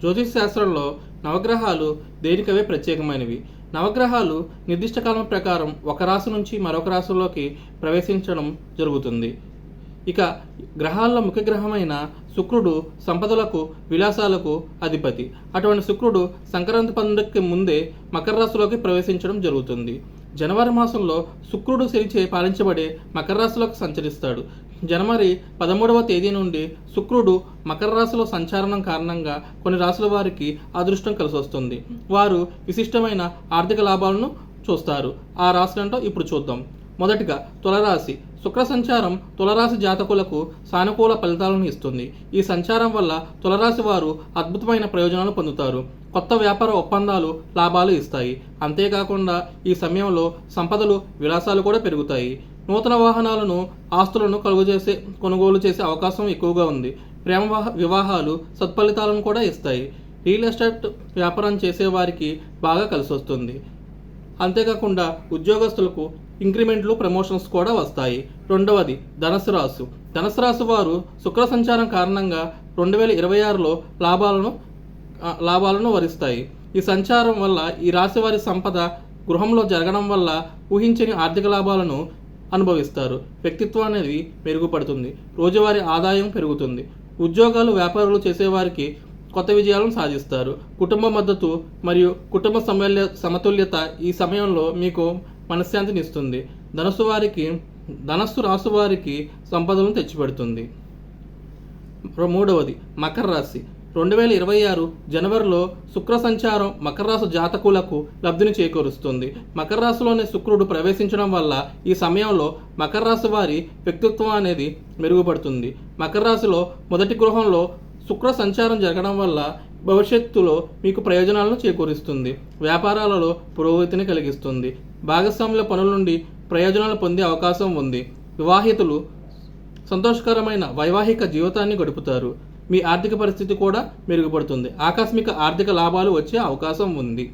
జ్యోతిష్ శాస్త్రంలో నవగ్రహాలు దేనికవే ప్రత్యేకమైనవి? నవగ్రహాలు నిర్దిష్ట కాలం ప్రకారం ఒక రాశి నుంచి మరొక రాశిలోకి ప్రవేశించడం జరుగుతుంది. ఇక గ్రహాల్లో ముఖ్య గ్రహమైన శుక్రుడు సంపదలకు విలాసాలకు అధిపతి. అటువంటి శుక్రుడు సంక్రాంతి పండుగకి ముందే మకర రాశిలోకి ప్రవేశించడం జరుగుతుంది. జనవరి మాసంలో శుక్రుడు శనిచే పాలించబడే మకర రాశిలోకి సంచరిస్తాడు. జనవరి పదమూడవ తేదీ నుండి శుక్రుడు మకర రాశిలో సంచారణం కారణంగా కొన్ని రాశుల వారికి అదృష్టం కలిసి వస్తుంది. వారు విశిష్టమైన ఆర్థిక లాభాలను చూస్తారు. ఆ రాశులంటో ఇప్పుడు చూద్దాం. మొదటిగా తులరాశి. శుక్ర సంచారం తులరాశి జాతకులకు సానుకూల ఫలితాలను ఇస్తుంది. ఈ సంచారం వల్ల తులరాశి వారు అద్భుతమైన ప్రయోజనాలు పొందుతారు. కొత్త వ్యాపార ఒప్పందాలు లాభాలు ఇస్తాయి. అంతేకాకుండా ఈ సమయంలో సంపదలు విలాసాలు కూడా పెరుగుతాయి. నూతన వాహనాలను ఆస్తులను కలుగు చేసే కొనుగోలు చేసే అవకాశం ఎక్కువగా ఉంది. ప్రేమ వివాహాలు సత్ఫలితాలను కూడా ఇస్తాయి. రియల్ ఎస్టేట్ వ్యాపారం చేసే వారికి బాగా కలిసి వస్తుంది అంతేకాకుండా ఉద్యోగస్తులకు ఇంక్రిమెంట్లు ప్రమోషన్స్ కూడా వస్తాయి. రెండవది ధనస్సు రాసు ధనస్సు రాసు వారు శుక్ర సంచారం కారణంగా రెండు వేల ఇరవై ఆరులో లాభాలను లాభాలను వరిస్తాయి. ఈ సంచారం వల్ల ఈ రాశి వారి సంపద గృహంలో జరగడం వల్ల ఊహించని ఆర్థిక లాభాలను అనుభవిస్తారు. వ్యక్తిత్వం అనేది మెరుగుపడుతుంది. రోజువారీ ఆదాయం పెరుగుతుంది. ఉద్యోగాలు వ్యాపారాలు చేసేవారికి కొత్త విజయాలను సాధిస్తారు. కుటుంబ మద్దతు మరియు కుటుంబ సమల్య సమతుల్యత ఈ సమయంలో మీకు మనశ్శాంతిని ఇస్తుంది ధనస్సు వారికి ధనస్సు రాసు వారికి సంపదలను తెచ్చిపెడుతుంది. మూడవది మకర రాశి. రెండు వేల ఇరవై ఆరు జనవరిలో శుక్ర సంచారం మకర రాశి జాతకులకు లబ్ధిని చేకూరుస్తుంది. మకర రాశిలోనే శుక్రుడు ప్రవేశించడం వల్ల ఈ సమయంలో మకర రాశి వారి వ్యక్తిత్వం అనేది మెరుగుపడుతుంది. మకర రాశిలో మొదటి గృహంలో శుక్ర సంచారం జరగడం వల్ల భవిష్యత్తులో మీకు ప్రయోజనాలను చేకూరుస్తుంది. వ్యాపారాలలో పురోగతిని కలిగిస్తుంది. భాగస్వాముల పనుల నుండి ప్రయోజనాలు పొందే అవకాశం ఉంది. వివాహితులు సంతోషకరమైన వైవాహిక జీవితాన్ని గడుపుతారు. మీ ఆర్థిక పరిస్థితి కూడా మెరుగుపడుతుంది. ఆకస్మిక ఆర్థిక లాభాలు వచ్చే అవకాశం ఉంది.